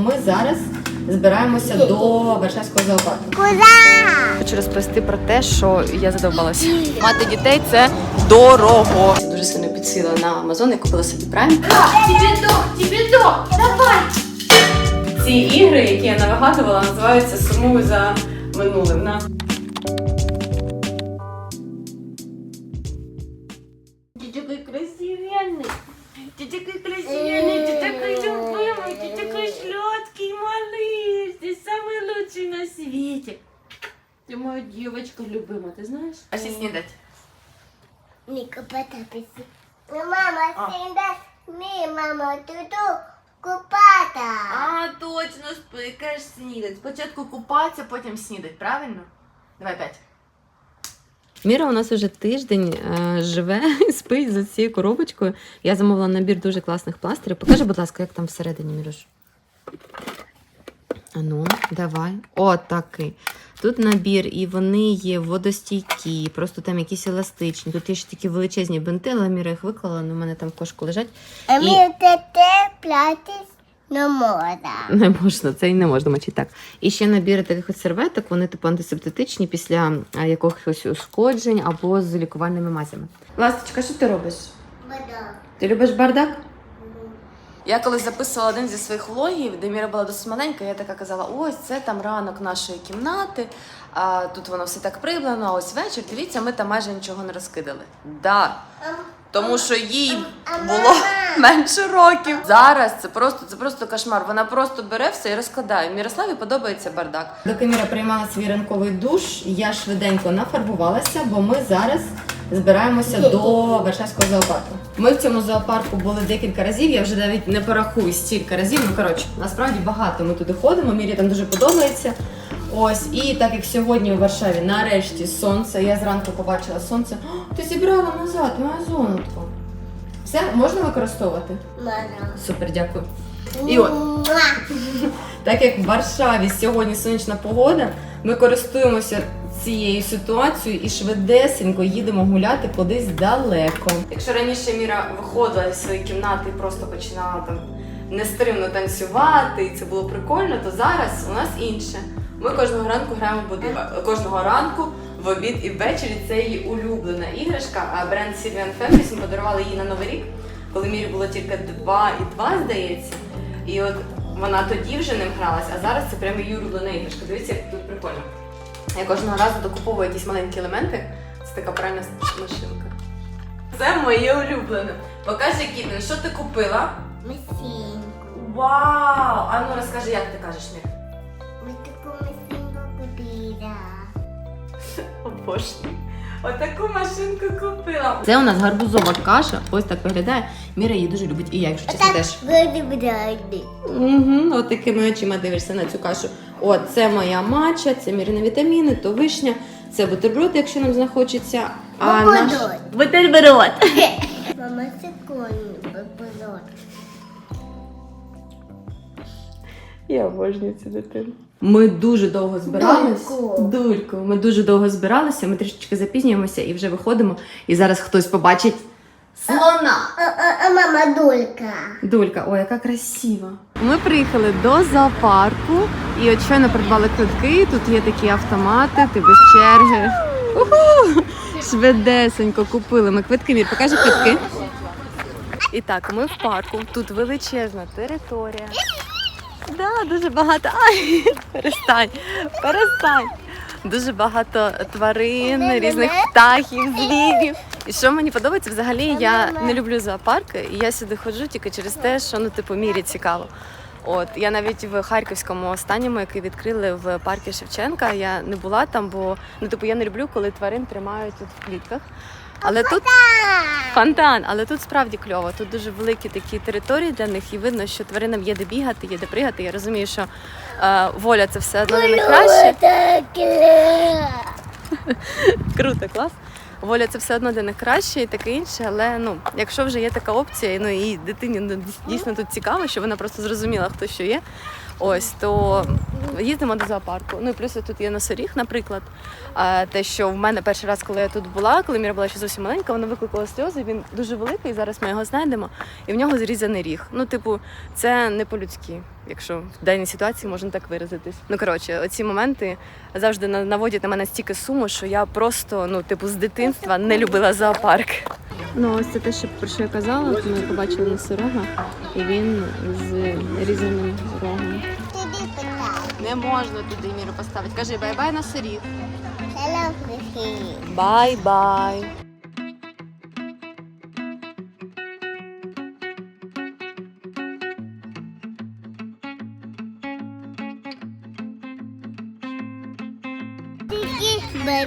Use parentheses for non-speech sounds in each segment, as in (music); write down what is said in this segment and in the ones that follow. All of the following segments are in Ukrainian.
Ми зараз збираємося до Варшавського зоопарку. Хочу розповісти про те, що я задовбалася. Мати дітей це дорого. Дуже сильно підсіла на Амазон і купила собі прайм. Ці ігри, які я навигадувала, називаються Сумую за минулим. На. Свете. Ты моя девочка любимая, ты знаешь? А ще снідать. Ніка потаписи. Мама, А. синда, ми, мама, туду, купата. А, точно, спикаєш снідать. Спочатку купатися, потім снідать, правильно? Давай п'ять. Міра у нас уже тиждень е, живе і (laughs) спить за цією коробочкою. Я замовила набір дуже класних пластирів. Покажи, будь ласка, як там всередині, Міруш. Ану, давай. О, такий. Тут набір, і вони є водостійкі, просто там якісь еластичні. Тут є ще такі величезні бинти, але Міра їх виклала, але в мене там в кошку лежать. А І- тете платись не можна. (laughs) Не можна, це і не можна мочити так. І ще набір таких от серветок, вони типу антисептичні після якихось ушкоджень або з лікувальними мазями. Ласточка, що ти робиш? Вода. Ти любиш бардак? Я колись записувала один зі своїх влогів, де Міра була досить маленька, я така казала: ось це там ранок нашої кімнати, а тут воно все так прибрано, а ось вечір. Дивіться, ми там майже нічого не розкидали. Да. Тому що їй було (laughs) менше років. Зараз це просто це просто кошмар. Вона просто бере все і розкладає. Мірославі подобається бардак. Доки Міра приймала свій ранковий душ, я швиденько нафарбувалася, бо ми зараз збираємося до Варшавського зоопарку. Ми в цьому зоопарку були декілька разів. Я вже навіть не порахую стільки разів. Ну коротше, насправді багато ми туди ходимо. Мірі там дуже подобається. Ось, і так як сьогодні у Варшаві нарешті сонце, я зранку побачила сонце. О, ти зібрала назад, моя зонутко. Все, можна використовувати? Можна. Супер, дякую. І от, так як в Варшаві сьогодні сонячна погода, ми користуємося цією ситуацією і швидесенько їдемо гуляти кудись далеко. Якщо раніше Міра виходила зі своєї кімнати і просто починала там нестримно танцювати, і це було прикольно, то зараз у нас інше. Ми кожного ранку граємо в кожного ранку в обід і ввечері. Це її улюблена іграшка. А бренд Sylvian Fabrics ми подарували їй на новий рік, коли Мірі було тільки два і два, здається. І от вона тоді вже ним гралась, а зараз це прямо її улюблена іграшка. Дивіться, як тут прикольно. Я кожного разу докуповую якісь маленькі елементи. Це така пральна машинка. Це моє улюблене. Покажи, Кітлін, що ти купила? Масінку. Вау! А ну розкажи, як ти кажеш, Мір? Ми таку масінку купила. Обожнюю. Отаку машинку купила. Це у нас гарбузова каша. Ось так виглядає. Міра її дуже любить, і я, якщо чесно, теж. Угу, от такими очима дивишся на цю кашу. От, це моя матча, це мірні вітаміни, то вишня, це бутерброд, якщо нам захочеться. А наш... Бутерброд. (laughs) Мама, секунду, бутерброд. Я обожнюю цю дитину. Ми дуже довго збирались. Дульку. Дульку. Ми дуже довго збиралися, ми трішечки запізнюємося і вже виходимо. І зараз хтось побачить слона. А, а, а мама дулька. Дулька, ой, яка красива. Ми приїхали до зоопарку і от щойно придбали квитки. Тут є такі автомати, ти без черги. Уху! Швидесенько купили. Ми квитки. Мір, покажи квитки. І так, ми в парку. Тут величезна територія. Да, дуже багато. Ай, перестань, перестань. Дуже багато тварин, різних птахів, звірів. І що мені подобається, взагалі я не люблю зоопарки, і я сюди ходжу тільки через те, що ну типу мірі цікаво. От я навіть в Харківському останньому, який відкрили в парку Шевченка, я не була там, бо ну типу я не люблю, коли тварин тримають тут в клітках. Але тут фонтан, але тут справді кльово. Тут дуже великі такі території для них, і видно, що тваринам є де бігати, є де пригати. Я розумію, що е, воля це все одно не найкраще. (laughs) Круто, клас. Воля це все одно для них краще і таке інше, але ну, якщо вже є така опція, ну і дитині ну, дійсно тут цікаво, що вона просто зрозуміла, хто що є. Ось то їздимо до зоопарку. Ну і плюс тут є носоріг, наприклад. А, те, що в мене перший раз, коли я тут була, коли Міра була ще зовсім маленька, воно викликало сльози. Він дуже великий. Зараз ми його знайдемо, і в нього зрізаний ріг. Ну, типу, це не по-людськи, якщо в даній ситуації можна так виразитись. Ну коротше, оці моменти завжди наводять на мене стільки суму, що я просто, ну, типу, з дитинства не любила зоопарк. Ну, ось це те, що про що я казала. Ми побачили носорога, і він з. Туди питай. Не можна туди міру поставити. Кажи бай-бай носоріг. Hello, Бай-бай.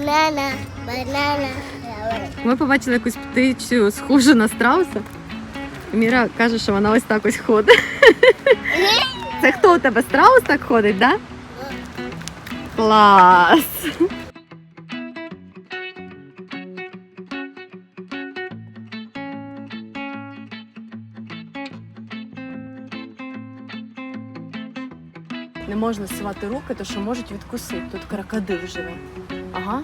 Банана, банана. Ми побачили якусь птицю схожу на страуса. Міра каже, що вона ось так ось ходить. Це хто у тебе страус так ходить, так? Да? Клас! Не можна сувати руки, то що можуть відкусити. Тут крокодил живе. Ага.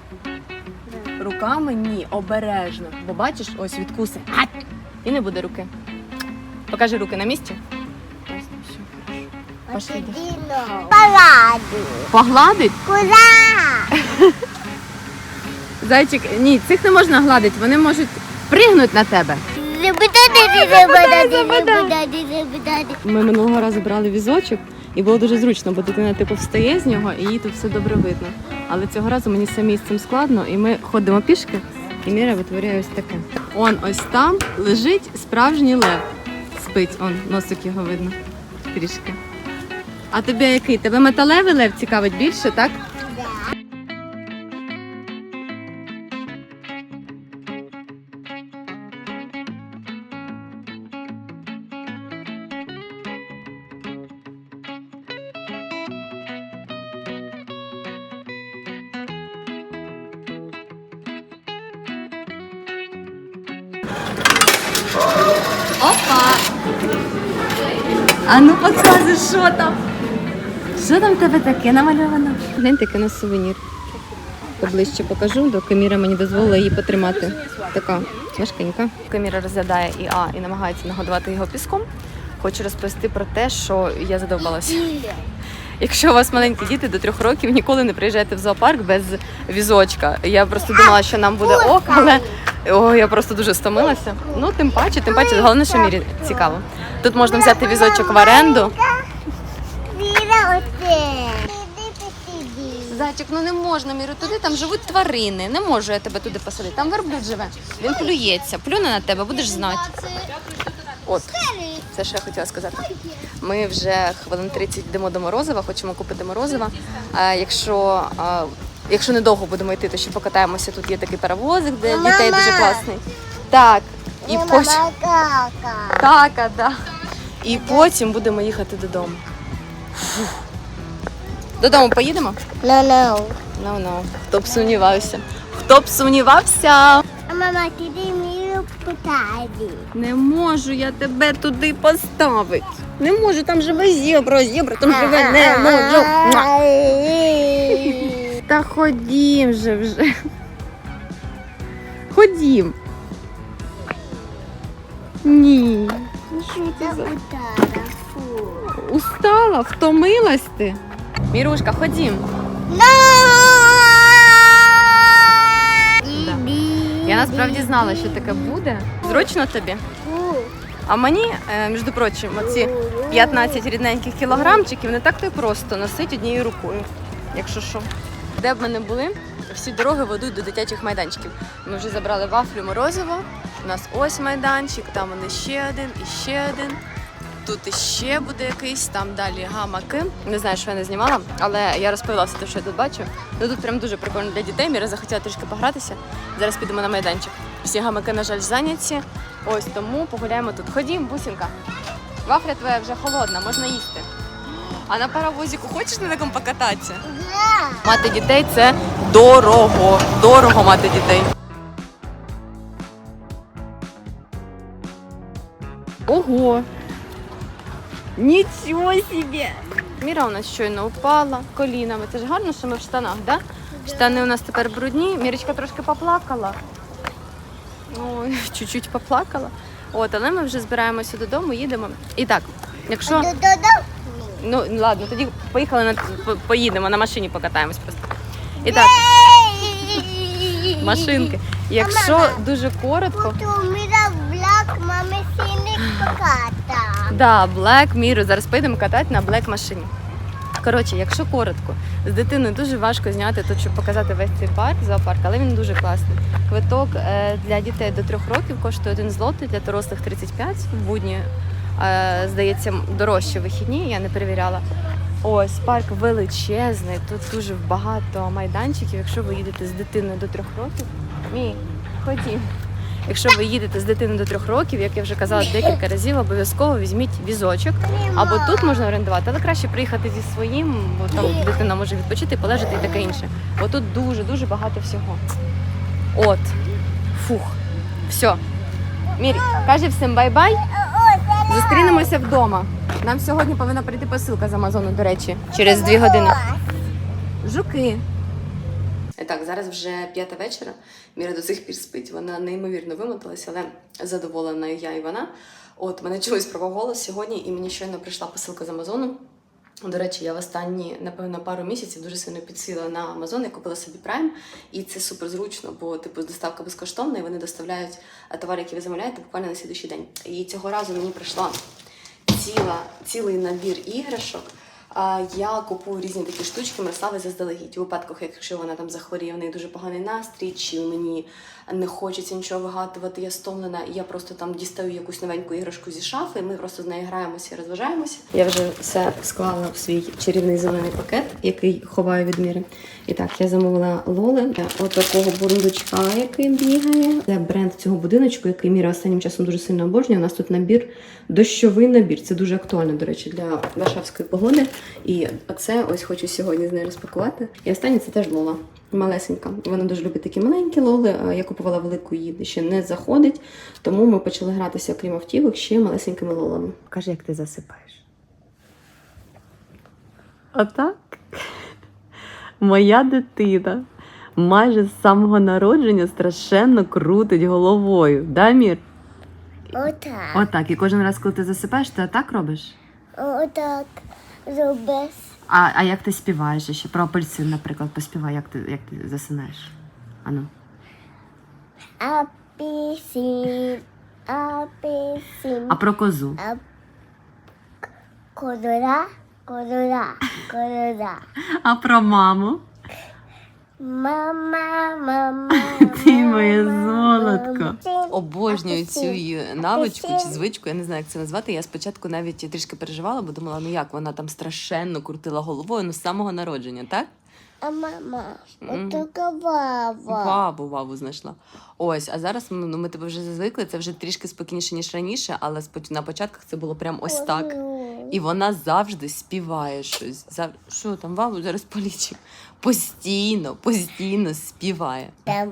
Руками ні, обережно. Бо бачиш, ось відкуси. Гать! І не буде руки. Покажи руки на місці. Пошли. йди. Діно. Погладить? Куди? (laughs) Зайчик, ні, цих не можна гладити, вони можуть пригнути на тебе. Ми минулого разу брали візочок, і було дуже зручно, бо дитина типу встає з нього і їй тут все добре видно. Але цього разу мені самі з цим складно, і ми ходимо пішки, і Міра витворяє ось таке. Он ось там лежить справжній лев. Спить, он, носик його видно. Трішки. А тобі який? Тебе металевий лев цікавить більше, так? Опа! А ну показуй, що там? Що там в тебе таке намальовано? Глянь, таке на сувенір. Поближче покажу, доки Міра мені дозволила її потримати. Така важкенька. Каміра розглядає і А і намагається нагодувати його піском. Хочу розповісти про те, що я задовбалася. Якщо у вас маленькі діти до трьох років, ніколи не приїжджайте в зоопарк без візочка. Я просто думала, що нам буде ок, але о, я просто дуже стомилася. Ну, тим паче, тим паче, головне, що мірі цікаво. Тут можна взяти візочок в оренду. Зайчик, ну не можна міру туди, там живуть тварини. Не можу я тебе туди посадити. Там верблюд живе. Він плюється, плюне на тебе, будеш знати. От, це що я хотіла сказати. Ми вже хвилин 30 йдемо до Морозова, хочемо купити Морозова. А якщо, а, якщо недовго будемо йти, то ще покатаємося. Тут є такий паровозик, де Мама! дітей дуже класний. Так, і Мама, потім. кака. Так, да. І потім будемо їхати додому. Фух. Додому поїдемо? No, no. Ну ну. Хто б сумнівався? Хто б сумнівався? Мама, ти дай. Не можу я тебе туди поставити. Не можу, там живе зебра, зебра там живе не можу. Та ходім же вже. Ходім. Ні. Що за. Устала, втомилась ти. Мірушка, ходім. Я насправді знала, що таке буде. Зручно тобі? А мені, е, між прочим, оці 15 рідненьких кілограмчиків не так то й просто носить однією рукою, якщо що. Де б ми не були, всі дороги ведуть до дитячих майданчиків. Ми вже забрали вафлю морозиво. У нас ось майданчик, там вони ще один і ще один. Тут іще буде якийсь, там далі гамаки. Не знаю, що я не знімала, але я розповіла все те, що я тут бачу. Ну тут прям дуже прикольно для дітей. Міра захотіла трішки погратися. Зараз підемо на майданчик. Всі гамаки, на жаль, зайняті. Ось тому погуляємо тут. Ходім, бусінка. Вафля твоя вже холодна, можна їсти. А на паровозику хочеш на такому покататися? Мати дітей це дорого. Дорого мати дітей. Ого! Нічого собі! Міра у нас щойно упала колінами. Це ж гарно, що ми в штанах, да? Штани у нас тепер брудні. Мірочка трошки поплакала. Ой, (laughs) чуть-чуть поплакала. От, але ми вже збираємося додому, їдемо. І так, якщо. Ну ладно, тоді поїхали на по- поїдемо на машині, покатаємось просто. І так, машинки. Якщо дуже коротко, у мене блак мами синик поката. Да, Black Mirror, зараз поїдемо катати на Black машині. Коротше, якщо коротко, з дитиною дуже важко зняти тут, щоб показати весь цей парк, зоопарк, але він дуже класний. Квиток е, для дітей до трьох років коштує 1 злотий, для дорослих 35 в будні. Е, здається, дорожче вихідні, я не перевіряла. Ось парк величезний, тут дуже багато майданчиків. Якщо ви їдете з дитиною до трьох років, мій ходім. Якщо ви їдете з дитиною до трьох років, як я вже казала декілька разів, обов'язково візьміть візочок. Або тут можна орендувати, але краще приїхати зі своїм, бо там дитина може відпочити, полежати і таке інше. Бо тут дуже дуже багато всього. От, фух, все. Мір, каже всім бай-бай. Зустрінемося вдома. Нам сьогодні повинна прийти посилка з Амазону, до речі, через дві години. Жуки. І так, зараз вже п'ята вечора. Міра до сих пір спить. Вона неймовірно вимоталася, але задоволена і я і вона. От мене чогось голос сьогодні, і мені щойно прийшла посилка з Амазону. До речі, я в останні, напевно, пару місяців дуже сильно підсіла на Амазон. Я купила собі Prime, і це супер зручно, бо типу доставка безкоштовна, і вони доставляють е, товар, який ви замовляєте, буквально на слідуючий день. І цього разу мені прийшла ціла, цілий набір іграшок. Я купую різні такі штучки Мирослави заздалегідь. У випадках, якщо вона там захворіє, в неї дуже поганий настрій, чи мені не хочеться нічого вигадувати, я стомлена, і я просто там дістаю якусь новеньку іграшку зі шафи, і ми просто з нею граємося і розважаємося. Я вже все склала в свій чарівний зелений пакет, який ховаю від міри. І так, я замовила лоли от такого бурундучка, який бігає. Це бренд цього будиночку, який Міра останнім часом дуже сильно обожнює. У нас тут набір, дощовий набір. Це дуже актуально, до речі, для варшавської погоди. І оце ось хочу сьогодні з нею розпакувати. І останнє це теж лола. Малесенька. Вона дуже любить такі маленькі лоли. Я купувала велику її ще не заходить. Тому ми почали гратися, крім автівок, ще малесенькими лолами. Кажи, як ти засипаєш. Отак. Моя дитина майже з самого народження страшенно крутить головою. Да, Мір? Отак. Отак. І кожен раз, коли ти засипаєш, ти отак робиш? Отак. Зробиш. А, а як ти співаєш ще? Про апельсин, наприклад, поспівай, як ти, як ти засинаєш. Ану. Апельсин. Апельсин. А про козу. А... Козура, козура, козура. (laughs) А про маму. Мама, мама. (laughs) Ти моє золотко. Обожнюю цю її навичку чи звичку, я не знаю, як це назвати. Я спочатку навіть трішки переживала, бо думала, ну як вона там страшенно крутила головою ну, з самого народження, так? А мама, Мгм. отака вава. Ваву, ваву знайшла. Ось, а зараз ну, ми тебе вже звикли, це вже трішки спокійніше, ніж раніше, але на початках це було прям ось так. І вона завжди співає щось. Зав... Що там, ваву зараз полічив. Постійно, постійно співає. Там.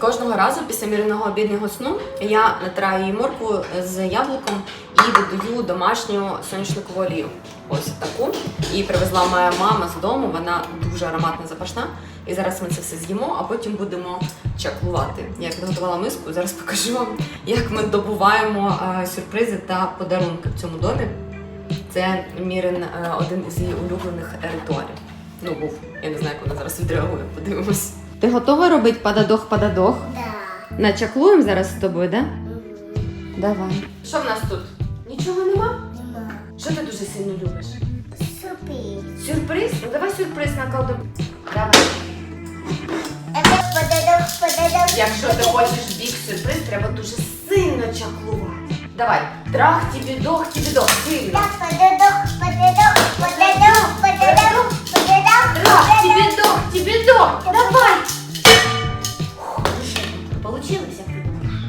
Кожного разу після мірного обіднього сну я натираю її моркву з яблуком і додаю домашню соняшникову олію. Ось таку. Її привезла моя мама з дому, вона дуже ароматна запашна. І зараз ми це все з'їмо, а потім будемо чаклувати. Я підготувала миску, зараз покажу вам, як ми добуваємо е, сюрпризи та подарунки в цьому домі. Це Мірин е, один із її улюблених ритуалів. Ну, був. Я не знаю, як вона зараз відреагує. Подивимось. Ти готова робити пададох-пададох? Да. Начаклуємо зараз з тобою, да? М, Давай. Що в нас тут? Нічого нема? нема. Що ти дуже сильно любиш? Сюрприз. Сюрприз? Ну давай сюрприз накладемо. Давай. Якщо ти хочеш бік сюрприз, треба дуже сильно чаклувати. Давай. Трах тобі дох, тобі дох. Сильно. Так, Трах тобі подадок. дох, тобі дох. Давай. Ну що, Получилось, як ти думаєш?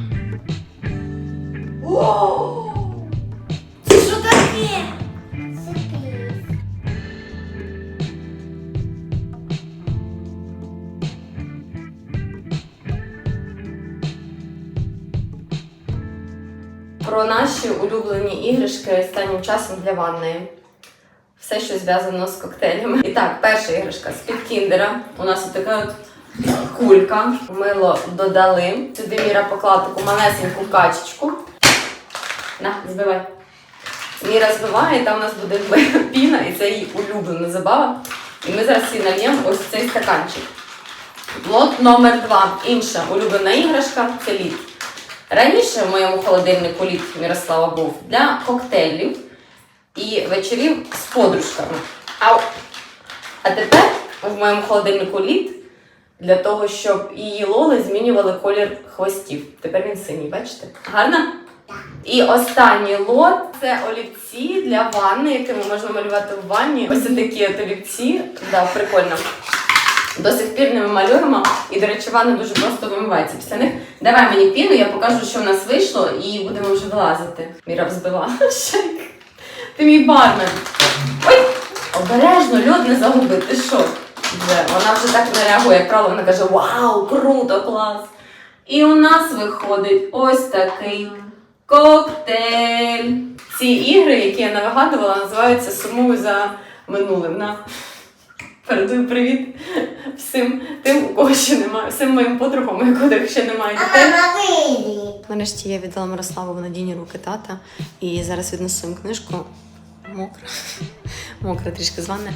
Про наші улюблені іграшки останнім часом для ванної. Все, що зв'язано з коктейлями. І так, перша іграшка з-під кіндера. У нас така от кулька. Мило додали. Сюди Міра поклала таку малесеньку качечку. На, збивай. Міра збиває, там у нас буде (laughs) піна, і це її улюблена забава. І ми зараз її нальємо ось цей стаканчик. Лот номер два. Інша улюблена іграшка це лід. Раніше в моєму холодильнику лід Мірослава був для коктейлів і вечорів з подружками. Ау! А тепер в моєму холодильнику лід для того, щоб її лоли змінювали колір хвостів. Тепер він синій, бачите? Гарно? І останній лот це олівці для ванни, якими можна малювати в ванні. Ось такі от олівці. Да, прикольно. До сих пір ними малюємо, і, до речі, ванна дуже просто вимивається після них. Давай мені піну, я покажу, що в нас вийшло, і будемо вже вилазити. Міра взбила. (laughs) Шейк. Ти мій бармен. Ой! Обережно, льод не загуби. Ти що? Вже. Вона вже так не реагує, як правило, вона каже: Вау, круто, клас! І у нас виходить ось такий коктейль. Ці ігри, які я не вигадувала, називаються Сумую за минулим. На. Передаю привіт всім тим, у кого ще немає, всім моїм подругам, у яких ще немає дітей. Нарешті я віддала Мирославу в надійні руки тата і зараз віднесу їм книжку. Мокра. Мокра трішки з ванни.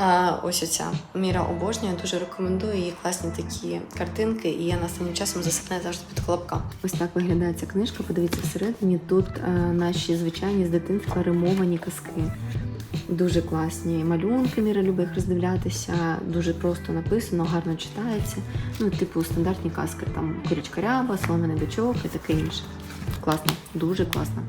А, ось оця Міра обожнює, дуже рекомендую їй класні такі картинки, і я останнім часом засинаю завжди під колобка. Ось так виглядає ця книжка. Подивіться всередині. Тут е, наші звичайні з дитинства римовані казки. Дуже класні малюнки, Міра любить роздивлятися. Дуже просто написано, гарно читається. Ну, типу, стандартні казки, там курічка ряба, солом'яний бичок і таке інше. Класно, дуже класно.